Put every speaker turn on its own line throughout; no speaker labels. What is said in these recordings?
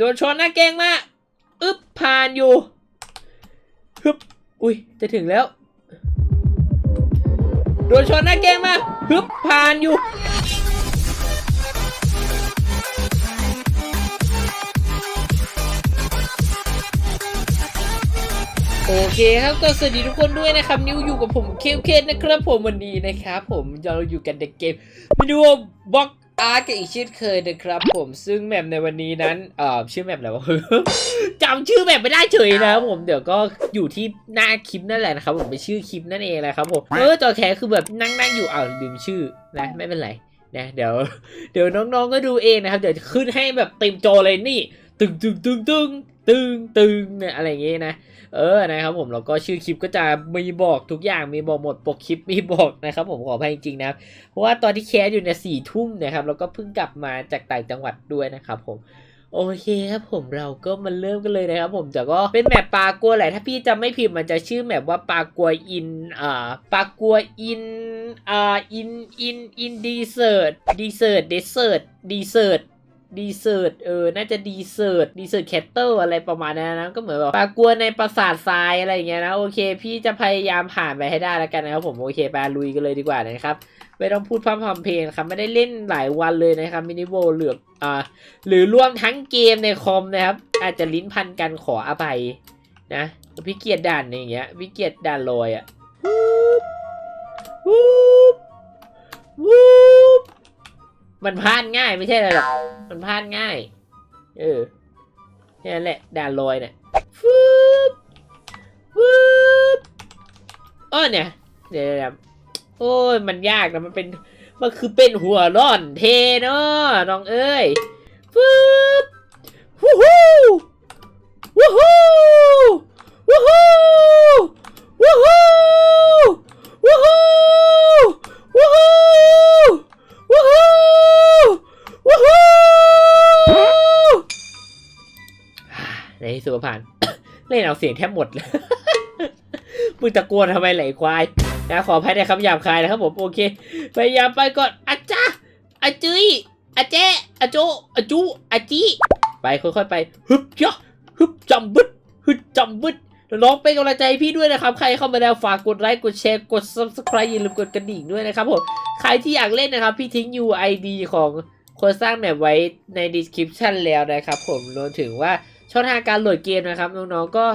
โดนชนหน้าเก่งมากอึ๊บผ่านอยู่ฮึบอุ้ยจะถึงแล้ว โดนชนหน้าเก่งมากฮึบผ่านอยู่โอเคครับก็สวัสดีทุกคนด้วยนะครับนิวอยู่กับผมเคลเคสนะครับผมวันนี้นะครับ ผมเราอยู่กันในเกมวิดีโอบล็อก อาร์ตกันอีกเช่นเคยนะครับผมซึ่งแมปในวันนี้นั้นเอ่อชื่อแมปอะไรวะ จำชื่อแมปไม่ได้เฉยนะครับผมเดี๋ยวก็อยู่ที่หน้าคลิปนั่นแหละนะครับผมเป็นชื่อคลิปนั่นเองแหละครับผมเออจอแคคือแบบนั่งนั่งอยู่อ้าวลืมชื่อนะไม่เป็นไรนะเดี๋ยว เดี๋ยวน้องๆก็ดูเองนะครับเดี๋ยวขึ้นให้แบบเต็มจอเลยนี่ ตึงตึงตึงตึงตึงตึงเนี่ยอะไรอย่างเงี้ยนะ เออนะครับผมแล้วก็ชื่อคลิปก็จะมีบอกทุกอย่างมีบอกหมดปกคลิปมีบอกนะครับผมขออภัยจริงๆนะเพราะว่าตอนที่แคสอยู่เนี่ยสี่ทุ่มนะครับแล้วก็เพิ่งกลับมาจากต่างจังหวัดด้วยนะครับผมโอเคครับผมเราก็มาเริ่มกันเลยนะครับผมแต่ก็เป็นแมปปากัวแหละถ้าพี่จำไม่ผิดมันจะชื่อแมปว่าปากัวอินอ่าปากัวอินอ่าอินอินอินดีเซอร์ตดีเซอร์ตเดเซอร์ตดีเซอร์ต ดีเซอร์ตเออ น่าจะดีเซอร์ตดีเซอร์ตแคตเตอร์อะไรประมาณนั้นนะก็เหมือนแบบปลากลัวในปราสาททรายอะไรอย่างเงี้ยนะ โอเค พี่จะพยายามผ่านไปให้ได้แล้วกันนะครับผม โอเคไปลุยกันเลยดีกว่านะครับ ไม่ต้องพูดพร่ำทำเพลงครับ ไม่ได้เล่นหลายวันเลยนะครับ มินิโวเหลืออ่า หรือรวมทั้งเกมในคอมนะครับ อาจจะลิ้นพันกันขออภัยนะพี่เกียรด่านอย่างเงี้ยพี่เกียรด่านลอยอะวู มันพลาดง่ายไม่ใช่อะไรหรอก มันพลาดง่าย เออแค่นั้นแหละด่านลอยเนี่ยฟึบฟึบเออเนี่ยเดี๋ยวเดี๋ยวโอ้ยมันยากนะมันเป็น มันคือเป็นหัวร่อนเทเนาะน้องเอ้ยฟึบ เสียงแทบหมดเลย มึงตะโกนทำไมไหลควายนะขออภัยในคำหยาบคายนะครับผมโอเค พยายามไปก่อนอาจ้าอาจุยอาเจอาโจอาจูอาจีไปค่อยๆไปฮึบยะฮึบจำบึดฮึบจำบึดน้องเป็นกำลังใจให้พี่ด้วยนะครับ ใครเข้ามาแล้วฝากกดไลค์กดแชร์กด subscribe อย่าลืมกดกระดิ่งด้วยนะครับผมใครที่อยากเล่นนะครับ พี่ทิ้ง UID ของคนสร้างแมปไว้ใน description แล้วนะครับผมรวมถึงว่า ช่องทางการโหลดเกมนะครับน้องๆก็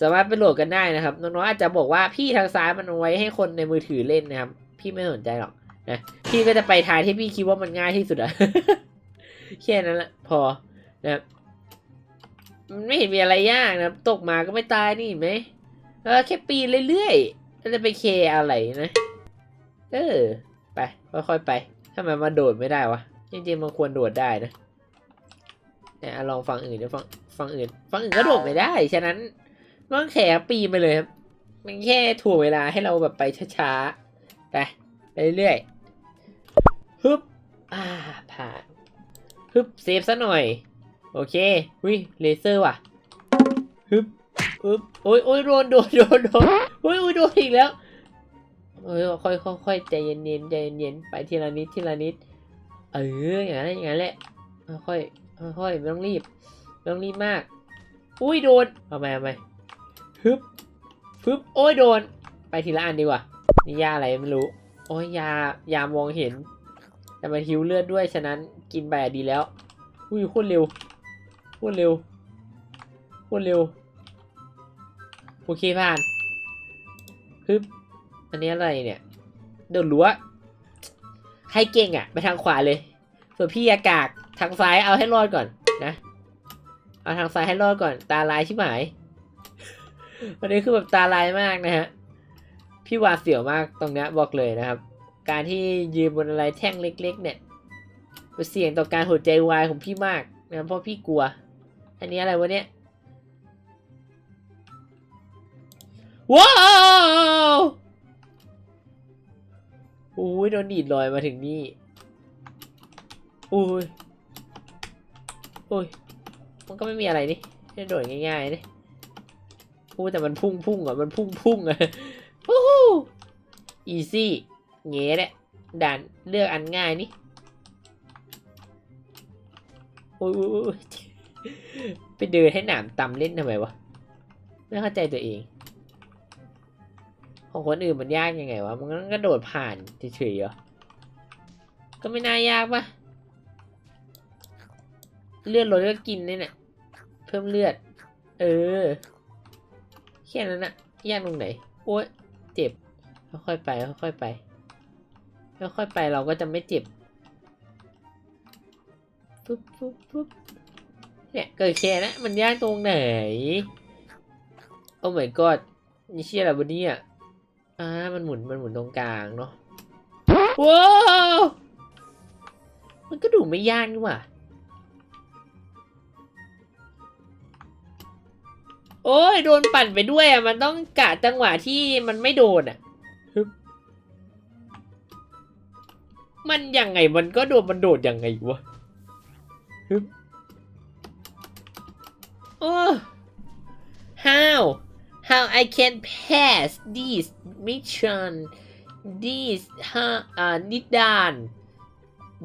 สามารถไปโหลดกันได้นะครับน้องๆอาจจะบอกว่าพี่ทางซ้ายมันไว้ให้คนในมือถือเล่นนะครับ พี่ไม่สนใจหรอกนะพี่ก็จะไปทางที่พี่คิดว่ามันง่ายที่สุดอะแค่นั้นแหละพอนะครับมันไม่เห็นมีอะไรยากนะตกมาก็ไม่ตายนี่ไหมเออแค่ปีนเรื่อยๆแล้วจะไปเคอะไรนะเออไปค่อยๆไปทำไมมาโดดไม่ได้วะจริงๆมันควรโดดได้นะเนี่ยอะลองฟังอื่นดูฟัง ฟังอื่นฟังอื่นก็โดดไม่ได้ ฉะนั้นต้องแขปีไปเลยครับมันแค่ถ่วงเวลาให้เราแบบไปช้าๆไปไปเรื่อยๆฮึบอ่าผ่านฮึบเซฟซะหน่อย โอเควิเลเซอร์ว่ะฮึบฮึบโอ้ยโอ้ยโดนโดนโดนโดนโอ้ยโอ้ยโดนอีกแล้วโอ้ยค่อยค่อยใจเย็นเย็นๆใจเย็นเย็นๆไปทีละนิดทีละนิดเอออย่างนั้นอย่างนั้นแหละค่อยค่อยไม่ต้องรีบ ไม่ต้องรีบมาก อุ้ยโดนเอาไปเอาไปฮึบฮึบโอ้ยโดน ไปทีละอันดีกว่า นี่ยาอะไรไม่รู้ โอ้ยยายามองเห็น แต่มันหิวเลือดด้วย ฉะนั้นกินไปดีแล้ว อุ้ยโคตรเร็วโคตรเร็วโคตรเร็ว โอเคผ่านฮึบอันนี้อะไรเนี่ยโดนรั้วใครเก่งอะ ไปทางขวาเลย ส่วนพี่อากาศทางซ้ายเอาให้รอดก่อนนะ เอาทางซ้ายให้รอดก่อนตาลายชิบหายวันนี้คือแบบตาลายมากนะฮะพี่วาเสียวมากตรงเนี้ยบอกเลยนะครับ การที่ยืนบนอะไรแท่งเล็ก ๆ เนี่ยเสี่ยงต่อการหัวใจวายของพี่มากนะเพราะพี่กลัว อันนี้อะไรวะเนี่ยว้าวโอ้ยโดนดีดลอยมาถึงนี่โอ้ยโอ้ย มันก็ไม่มีอะไรนี่แค่โดดง่ายๆนี่พูดแต่มันพุ่งพุ่งอะมันพุ่งพุ่งอะโอ้โหอีซี่เงี้ยแหละด่านเลือกอันง่ายนี่โอ้ยโอ้ไปเดินให้หนามตำเล่นทำไมวะ ไม่เข้าใจตัวเอง ของคนอื่นมันยากยังไงวะ มันก็โดดผ่านเฉยๆเหรอ ก็ไม่น่ายากปะ เลือดลดก็กินนี่เนี่ยเพิ่มเลือด เออ แค่นั้นนะยากตรงไหน โอ๊ย เจ็บ ค่อยๆไป ค่อยๆไป ค่อยๆไปเราก็จะไม่เจ็บ ปุ๊บปุ๊บปุ๊บเนี่ยเกิดแค่นะ มันยากตรงไหน โอ้ my god นี่เชี่ยอะไรวะเนี่ยอ่า มันหมุน มันหมุนตรงกลางเนาะ ว้าว มันก็ดูไม่ยากนี่หว่า โอ้ยโดนปั่นไปด้วยอะมันต้องกะจังหวะที่มันไม่โดนอะมันยังไงมันก็โดนมันโดดยังไงวะฮึบโอ้ how how I can pass this mission this ฮะอ่านิดาน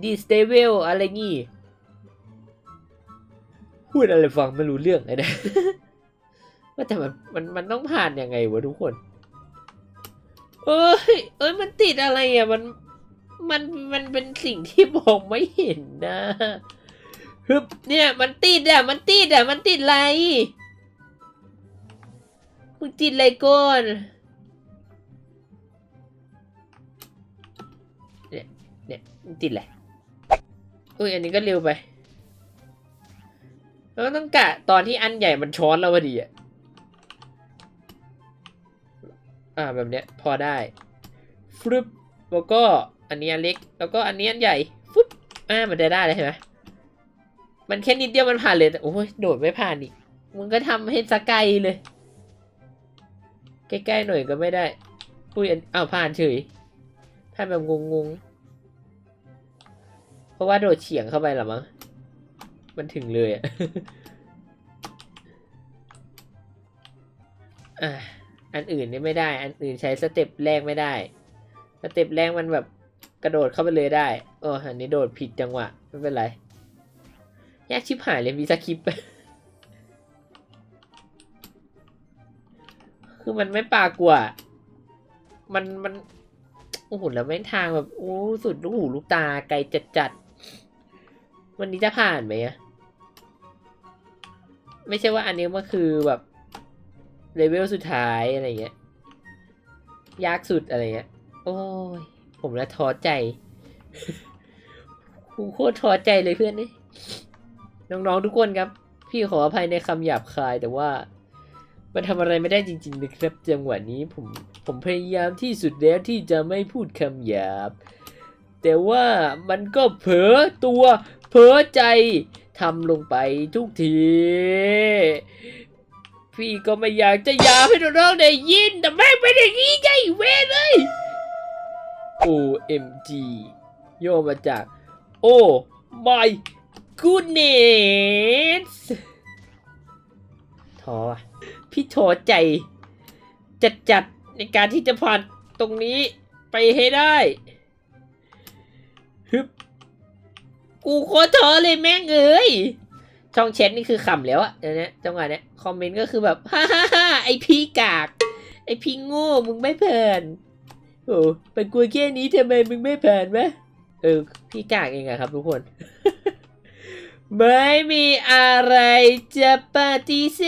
this level อะไรงี้ พูดอะไรฟังไม่รู้เรื่องเลยนะ ว่าแต่มันมันมันต้องผ่านยังไงวะทุกคน เอ้ย เอ้ยมันติดอะไรอะมันมันมันเป็นสิ่งที่มองไม่เห็นนะฮึบเนี่ยมันติดอะมันติดอะมันติดอะไรมึงติดอะไรก่อนเนี่ยเนี่ยมึงติดอะไรอุ้ยอันนี้ก็เร็วไปแล้วต้องกะตอนที่อันใหญ่มันช้อนเราพอดีอะ อ่าแบบเนี้ยพอได้ฟึบแล้วก็อันนี้อันเล็ก แล้วก็อันนี้อันใหญ่ฟึบอ่ามันจะได้เลยเห็นไหมมันแค่นิดเดียวมันผ่านเลยแต่โอ้ยโดดไม่ผ่านอีกมึงก็ทำให้สกไกลเลย ใกล้ๆหน่อยก็ไม่ได้อุ้ยอันอ้าวผ่านเฉยผ่านแบบงงๆเพราะว่าโดดเฉียงเข้าไปหรอมั้งมันถึงเลยอะอะ อันอื่นนี่ไม่ได้ อันอื่นใช้สเต็ปแรกไม่ได้ สเต็ปแรกมันแบบกระโดดเข้าไปเลยได้โอ้อันนี้โดดผิดจังหวะ ไม่เป็นไร ยากชิบหายเลยมีสคริปต์คือมันไม่ปากกว่า มันมันโอ้โหแล้วแม่งทางแบบโอ้สุดลูกหูลูกตาไกลจัดจัดๆวันนี้จะผ่านไหมอะไม่ใช่ว่าอันนี้มันคือแบบ เลเวลสุดท้ายอะไรเงี้ย ยากสุดอะไรเงี้ย โอ้ย ผมละท้อใจกูโคตรท้อใจเลยเพื่อนนี่น้องๆทุกคนครับ พี่ขออภัยในคำหยาบคายแต่ว่า มันทำอะไรไม่ได้จริงๆนะครับจังหวะนี้ผมผมพยายามที่สุดแล้วที่จะไม่พูดคำหยาบ แต่ว่ามันก็เผลอตัวเผลอใจทำลงไปทุกที พี่ก็ไม่อยากจะยาให้น้องๆได้ยิน แต่แม่งเป็นอย่างนี้ไงเว้ยเลย OMG โยมาจาก Oh my goodness ท้อพี่ท้อใจ จัดจัดๆในการที่จะผ่านตรงนี้ไปให้ได้ฮึบกูโคตรท้อเลยแม่งเอ้ย ช่องแชทนี่คือขำแล้วอะเดี๋ยวนี้จังหวะเนี้ยคอมเมนต์ก็คือแบบฮ่าฮ่าฮ่าไอพี่กาก ไอพี่โง่มึงไม่ผ่านโอ้ไปกลัวแค่นี้ทำไมมึงไม่ผ่านวะเออพี่กากเองอะครับทุกคน ไม่มีอะไรจะปฏิเส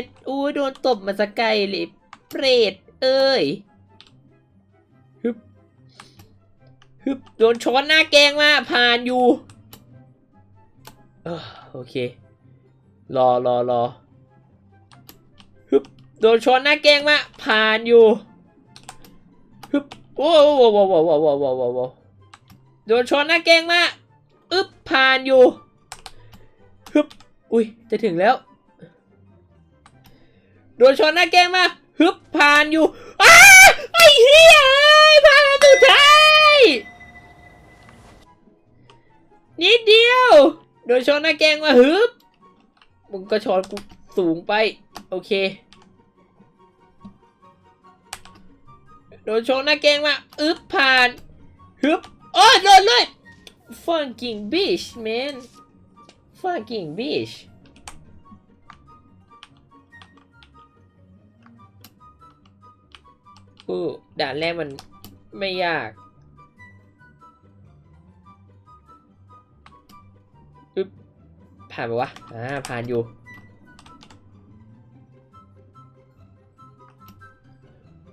ธอู้โดนตบมาสกไกลเลยเปรตเอ้ยฮึบฮึบโดนช้อนหน้าแกงมาผ่านอยู่ เออ โอเค รอรอรอฮึบโดนชนหน้าแกงมา ผ่านอยู่ฮึบโอ้โหโว้โว้โว้โว้โว้โว้โว้โดนชนหน้าแกงมาอึบผ่านอยู่ฮึบอุ้ยจะถึงแล้ว โดนชนหน้าแกงมาฮึบผ่านอยู่อ้าไอ้เหี้ยผ่านอันสุดท้ายนิดเดียว โดยช้อนหน้าแกงว่าฮึบมึงก็ชอนกูสูงไป โอเค โดนช้อนหน้าแกงว่าอึบผ่านฮึบโอ้ยโดนเลย fucking bitch man fucking bitch กูด่านแรกมันไม่ยาก ผ่านไปวะ อ่า ผ่านอยู่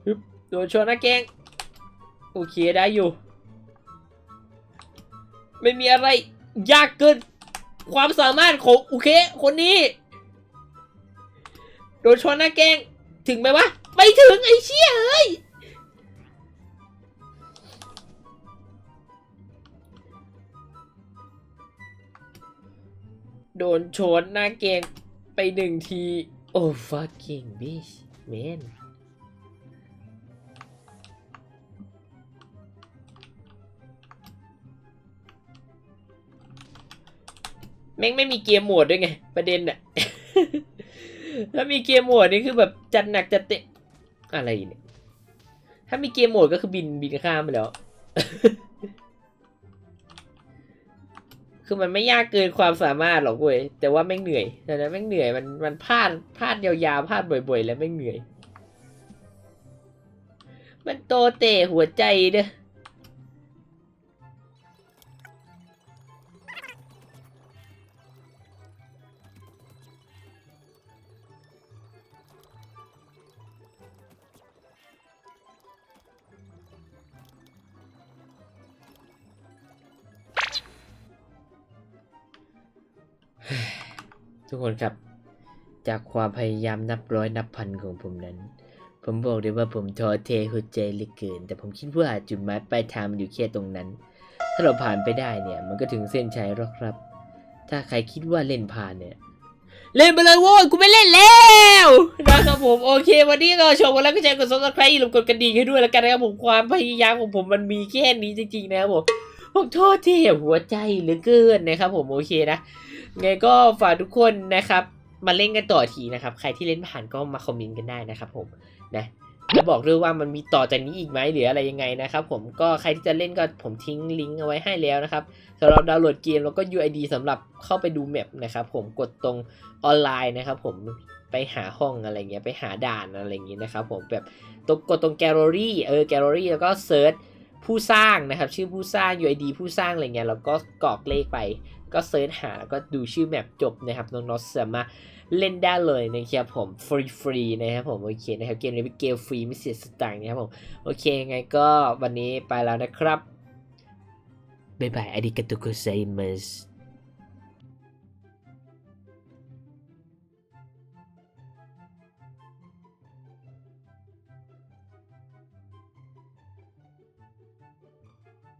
อึ๊บโดนชนนะแกงโอเคได้อยู่ ไม่มีอะไร ยากเกิน ความสามารถของโอเค คนนี้ โดนชนน้าแกงถึงไหมวะ ไม่ถึงไอ้เชี่ยเอ้ย โดนชนหน้าแกงไปหนึ่งที โอ้ fucking bitch man แม่งไม่มีเกมโหมดด้วยไง ประเด็นอะถ้ามีเกมโหมดนี่คือแบบจัดหนักจัดเตะอะไรเนี่ย ถ้ามีเกมโหมดก็คือบินบินข้ามไปแล้ว คือมันไม่ยากเกินความสามารถหรอกเว้ยแต่ว่าแม่งเหนื่อยแต่นั้นแม่งเหนื่อยมันมันพลาดพลาดยาวๆพลาดบ่อย ๆ แล้วแม่งเหนื่อย มันโตเตะหัวใจเด้อ ทุกคนครับ จากความพยายามนับร้อยนับพันของผมนั้น ผมบอกเลยว่าผมท้อเทหัวใจเหลือเกิน แต่ผมคิดว่าจุดหมายปลายทางมันอยู่แค่ตรงนั้น ถ้าเราผ่านไปได้เนี่ย มันก็ถึงเส้นชัยแล้วครับ ถ้าใครคิดว่าเล่นผ่านเนี่ยเล่นไปเลยโว้ยกูไม่เล่นแล้วนะครับผมโอเค วันนี้ก็ชมกันแล้วก็แชร์กดซับสไครต์อย่าลืมกดกระดิ่งให้ด้วยแล้วกันนะครับผมความพยายามของผมมันมีแค่นี้จริงๆนะครับผมผมโทษที่หัวใจเหลือเกินนะครับผมโอเคนะ ไงก็ฝากทุกคนนะครับ มาเล่นกันต่อทีนะครับ ใครที่เล่นผ่านก็มาคอมเมนต์กันได้นะครับผมนะแล้วบอกด้วยว่ามันมีต่อจากนี้อีกไหมหรืออะไรยังไงนะครับ ผมก็ใครที่จะเล่นก็ผมทิ้งลิงก์เอาไว้ให้แล้วนะครับสำหรับดาวน์โหลดเกมแล้วก็ UID สำหรับเข้าไปดูแมปนะครับผมกดตรงออนไลน์นะครับ ผมไปหาห้องอะไรเงี้ยไปหาด่านอะไรอย่างงี้นะครับ ผมแบบตรงกดตรงแกลเลอรี่เออแกลเลอรี่แล้วก็เซิร์ชผู้สร้างนะครับ ชื่อผู้สร้าง UID ผู้สร้างอะไรเงี้ยแล้วก็กรอกเลขไป ก็เซิร์ชหาแล้วก็ดูชื่อแมปจบนะครับน้องๆสามารถเล่นได้เลยนะครับผมฟรีฟรีๆนะครับผมโอเคนะครับเกมนี้เป็นเกมฟรีไม่เสียสตางค์นะครับผมโอเคยังไงก็วันนี้ไปแล้วนะครับบ๊ายบายอดีกาโตโกไซมัส